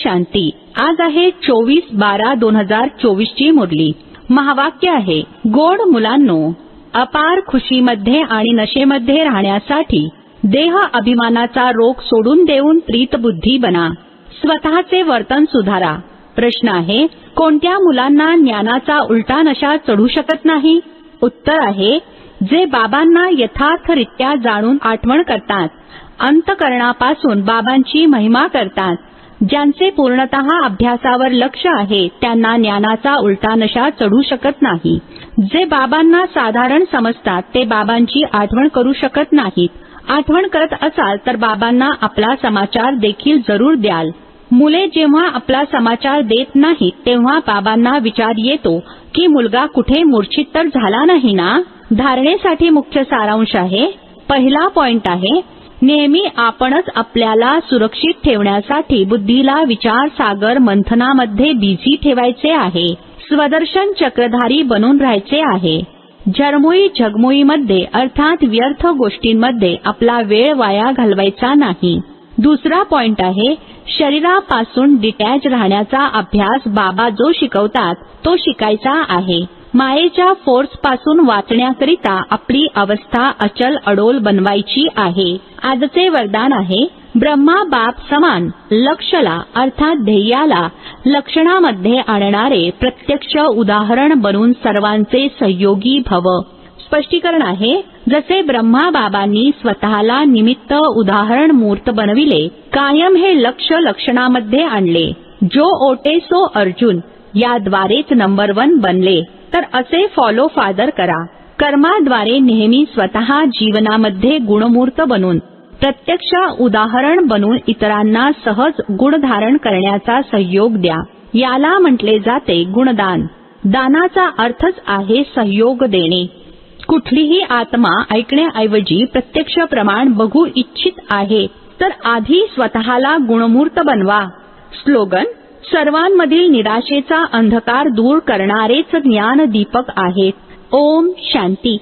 शांती. आज आहे चोवीस बारा दोन हजार चोवीस ची मुरली. महावाक्य आहे गोड मुलांनो अपार खुशीमध्ये आणि नशेमध्ये राहण्यासाठी देह अभिमानाचा रोग सोडून देऊन प्रीतबुद्धी बना. स्वतःचे वर्तन सुधारा. प्रश्न आहे कोणत्या मुलांना ज्ञानाचा उलटा नशा चढू शकत नाही? उत्तर आहे जे बाबांना यथार्थरित्या जाणून आठवण करतात अंतकरणापासून बाबांची महिमा करतात. ज्यांचे पूर्णत अभ्यासावर लक्ष आहे त्यांना ज्ञानाचा उलटा नशा चढू शकत नाही. जे बाबांना साधारण समजतात ते बाबांची आठवण करू शकत नाहीत. आठवण करत असाल तर बाबांना आपला समाचार देखील जरूर द्याल. मुले जेव्हा आपला समाचार देत नाहीत तेव्हा बाबांना विचार येतो की मुलगा कुठे मूर्छित तर झाला नाही ना? धारणेसाठी मुख्य सारांश आहे. पहिला पॉइंट आहे नेहमी आपणच आपल्याला सुरक्षित ठेवण्यासाठी बुद्धीला विचार सागर मंथनामध्ये बिझी ठेवायचे आहे. स्वदर्शन चक्रधारी बनून राहायचे आहे. झरमुई झगमुईमध्ये अर्थात व्यर्थ गोष्टींमध्ये आपला वेळ वाया घालवायचा नाही. दुसरा पॉइंट आहे शरीरापासून डिटॅच राहण्याचा अभ्यास बाबा जो शिकवतात तो शिकायचा आहे. मायेच्या फोर्सपासून वाचण्याकरिता आपली अवस्था अचल अडोल बनवायची आहे. आजचे वरदान आहे ब्रह्मा बाप समान लक्षला अर्थात ध्येयाला लक्षणामध्ये आणणारे प्रत्यक्ष उदाहरण बनून सर्वांचे सहयोगी भव. स्पष्टीकरण आहे जसे ब्रह्मा बाबांनी स्वतःला निमित्त उदाहरण मूर्त बनविले कायम हे लक्ष लक्षणामध्ये आणले. जो ओटे सो अर्जुन याद्वारेच नंबर वन बनले. तर असे फॉलो फादर करा. कर्माद्वारे नेहमी स्वतः जीवनामध्ये गुणमूर्त बनून प्रत्यक्ष उदाहरण बनून इतरांना सहज गुण धारण करण्याचा सहयोग द्या. याला म्हटले जाते गुणदान. दानाचा अर्थच आहे सहयोग देणे. कुठलीही आत्मा ऐकण्याऐवजी प्रत्यक्ष प्रमाण बघू इच्छित आहे तर आधी स्वतःला गुणमूर्त बनवा. स्लोगन सर्वांमधील निराशेचा अंधकार दूर करणारेच ज्ञान दीपक आहेत. ओम शांती.